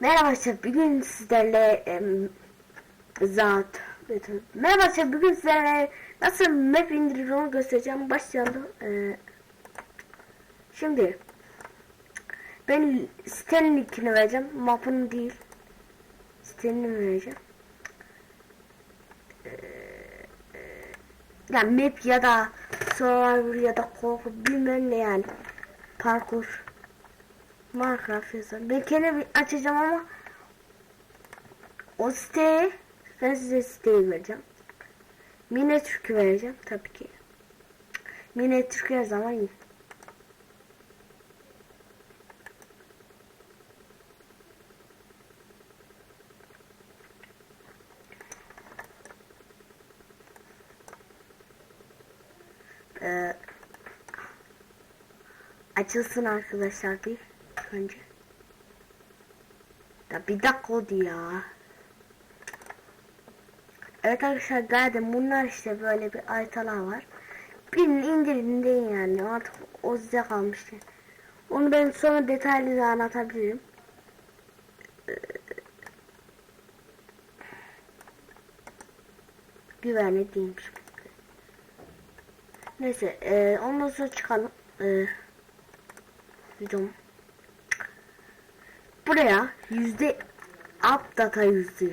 Merhaba arkadaşlar bugün sizlerle zat Merhaba arkadaşlar bugün sizlerle nasıl map indirir onu göstereceğim. Başlayalım. Ee, Şimdi Ben sitenin linkini vereceğim. Mapın değil Sitenin vereceğim. Ee, e, Yani map ya da Survivor ya da korku bilmem ne yani. Parkur Minecraft yazar. Ben kendim açacağım ama o siteye ben size siteyi vereceğim. Mine Türk'ü vereceğim tabii ki. Mine Türk her zaman iyi. Ee, açılsın arkadaşlar bir önce. Ya bir dakika oldu ya. Evet arkadaşlar geldim. Bunlar işte böyle bir haritalar var. Birini indirin deyin yani. Artık o size kalmıştı. Onu ben sonra detaylı da anlatabilirim. Ee, Güvenli değilmiş. Neyse, e, ondan sonra çıkalım. E, videom. Buraya yüzde app data yüzde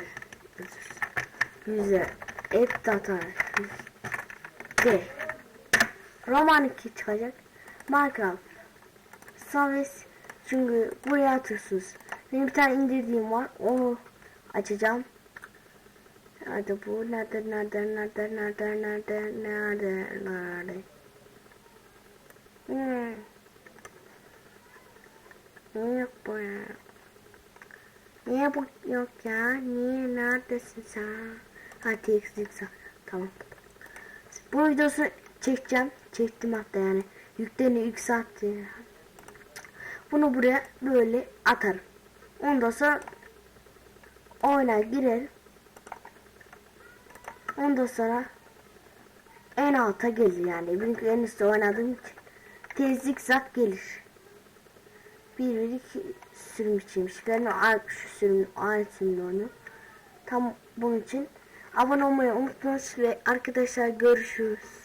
yüzde app data yüzde Roman 2 çıkacak. Minecraft Saves çünkü buraya atıyorsunuz. Benim bir tane indirdiğim var. Onu açacağım. Hadi bu nerede nerede nerede nerede nerede nerede nerede Hmm. Niye yok bu ya? Niye bu yok ya? Niye neredesin sen? Hadi eksiksin. Tamam. Bu videosu çekeceğim. Çektim hatta yani. Yükleni yükseltti. Bunu buraya böyle atarım. Ondan sonra oyuna girerim. Ondan sonra en alta gelir yani. Çünkü en üstte oynadığım için tezlik zak gelir. Bir iki sürüm içiymiş. Ben o şu sürüm aynı sürümde oynuyorum. Tam bunun için abone olmayı unutmayın ve arkadaşlar görüşürüz.